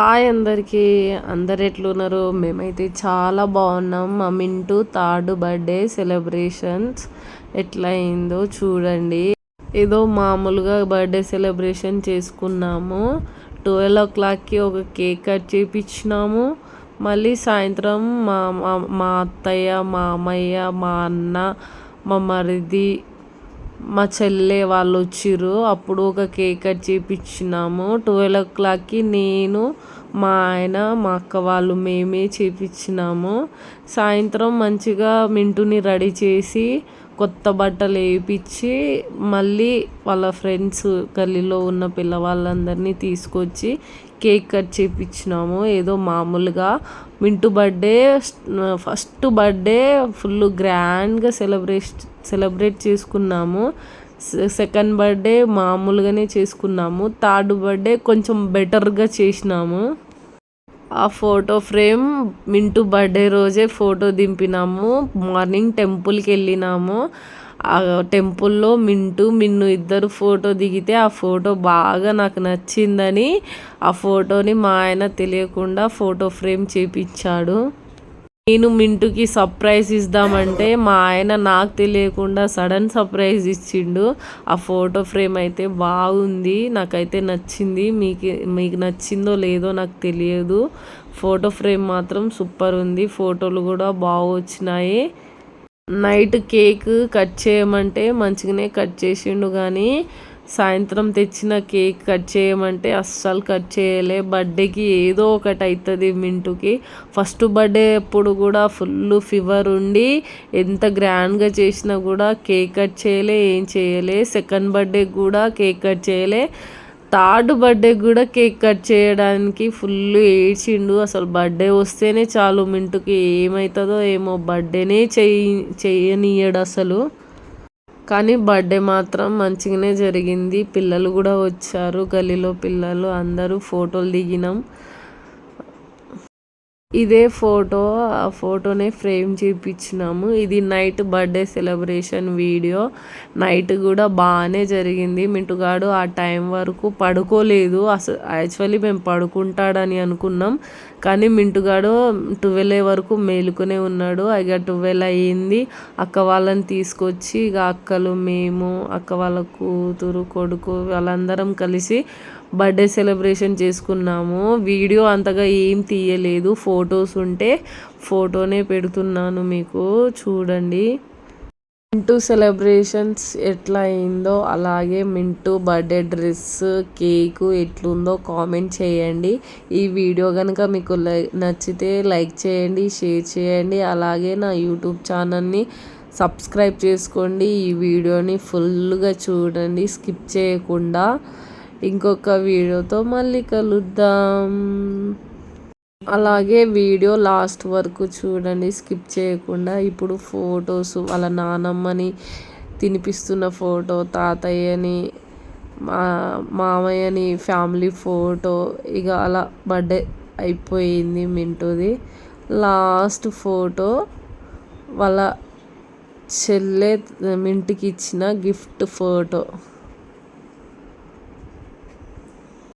Hi అందరికీ. అందరు ఎట్లున్నారు? మేమైతే చాలా బాగున్నాం. మా మింటూ థర్డ్ బర్త్డే సెలబ్రేషన్స్ ఎట్లా అయిందో చూడండి. ఏదో మామూలుగా బర్త్డే సెలబ్రేషన్ చేసుకున్నాము. ట్వెల్వ్ ఓ క్లాక్కి ఒక కేక్ కట్ చేయించినాము మళ్ళీ సాయంత్రం మా మా అత్తయ్య మా అమ్మయ్య మా అన్న మా మరిది మా చెల్లె వాళ్ళు వచ్చిర్రు. అప్పుడు ఒక కేక్ కట్ చేయించినాము ట్వెల్వ్ ఓ క్లాక్కి నేను మా ఆయన మా అక్క వాళ్ళు మేమే చేయించినాము సాయంత్రం మంచిగా మింటుని రెడీ చేసి కొత్త బట్టలు వేయించి మళ్ళీ వాళ్ళ ఫ్రెండ్స్ గల్లీలో ఉన్న పిల్లవాళ్ళందరినీ తీసుకొచ్చి కేక్ కట్ చేయించినాము ఏదో మామూలుగా Mintu birthday first birthday full గ్రాండ్గా సెలబ్రేట్ సెలబ్రేట్ చేసుకున్నాము. సెకండ్ బర్త్డే మామూలుగానే చేసుకున్నాము. థర్డ్ బర్త్డే కొంచెం బెటర్గా చేసినాము. ఆ ఫోటో ఫ్రేమ్ మింటూ బర్త్డే రోజే ఫోటో దింపినాము. మార్నింగ్ టెంపుల్కి వెళ్ళినాము. ఆ టెంపుల్లో మింటూ మిన్ను ఇద్దరు ఫోటో దిగితే ఆ ఫోటో బాగా నాకు నచ్చిందని ఆ ఫోటోని మా ఆయన తెలియకుండా ఫోటో ఫ్రేమ్ చేపించాడు. నేను మింటుకి సర్ప్రైజ్ ఇద్దామంటే మా ఆయన నాకు తెలియకుండా సడన్ సర్ప్రైజ్ ఇచ్చిండు. ఆ ఫోటో ఫ్రేమ్ అయితే బాగుంది. నాకైతే నచ్చింది. మీకు మీకు నచ్చిందో లేదో నాకు తెలియదు. ఫోటో ఫ్రేమ్ మాత్రం సూపర్ ఉంది. ఫోటోలు కూడా బాగా వచ్చినాయి. నైట్ కేక్ కట్ చేయమంటే మంచిగానే కట్ చేసిండు కానీ సాయంత్రం తెచ్చిన కేక్ కట్ చేయమంటే అస్సలు కట్ చేయలే. బర్త్డేకి ఏదో ఒకటి అవుతుంది మింటుకి. ఫస్ట్ బర్త్డే అప్పుడు కూడా ఫుల్ ఫీవర్ ఉండి ఎంత గ్రాండ్గా చేసినా కూడా కేక్ కట్ చేయలే ఏం చేయలే. సెకండ్ బర్త్డే కూడా కేక్ కట్ చేయలే. థర్డ్ బర్త్డే కూడా కేక్ కట్ చేయడానికి ఫుల్ ఏడ్చిండు. అసలు బర్త్డే వస్తేనే చాలు మింటుకి ఏమవుతుందో ఏమో. బర్త్డేనే చేయి చేయనీయడు అసలు. కానీ బర్త్డే మాత్రం మంచిగానే జరిగింది. పిల్లలు కూడా వచ్చారు. గల్లీలో పిల్లలు అందరూ ఫోటోలు దిగినాం. ఇదే ఫోటో ఆ ఫోటోనే ఫ్రేమ్ చేయించినాము ఇది night birthday celebration video. Night కూడా బాగానే జరిగింది. మింటుగాడు ఆ టైం వరకు పడుకోలేదు. అసలు యాక్చువల్లీ మేము పడుకుంటాడని అనుకున్నాం. కానీ మింటుగాడు ట్వెల్వ్ వరకు మేలుకునే ఉన్నాడు. ఇక ట్వెల్వ్ అయ్యింది. అక్క వాళ్ళని తీసుకొచ్చి ఇక అక్కలు మేము అక్క వాళ్ళ కూతురు కొడుకు వాళ్ళందరం కలిసి బర్త్డే సెలబ్రేషన్ చేసుకున్నాము. వీడియో అంతగా ఏం తీయలేదు. ఫొటోస్ ఉంటే ఫోటోనే పెడుతున్నాను మీకు. చూడండి. మింటూ సెలబ్రేషన్స్ ఎట్లా అయిందో అలాగే మింటూ బర్త్డే డ్రెస్ కేక్ ఎట్లుందో కామెంట్ చేయండి. ఈ వీడియో కనుక మీకు నచ్చితే లైక్ చేయండి షేర్ చేయండి. అలాగే నా యూట్యూబ్ ఛానల్ని సబ్స్క్రైబ్ చేసుకోండి. ఈ వీడియోని ఫుల్గా చూడండి. స్కిప్ చేయకుండా ఇంకొక వీడియోతో మళ్ళీ కలుద్దాం. అలాగే వీడియో లాస్ట్ వరకు చూడండి స్కిప్ చేయకుండా. ఇప్పుడు ఫొటోస్ వాళ్ళ నానమ్మని తినిపిస్తున్న ఫోటో తాతయ్యని మా మామయ్యని ఫ్యామిలీ ఫోటో. ఇక అలా బర్త్డే అయిపోయింది మింటూది. లాస్ట్ ఫోటో వాళ్ళ చెల్లె మింటికి ఇచ్చిన గిఫ్ట్ ఫోటో.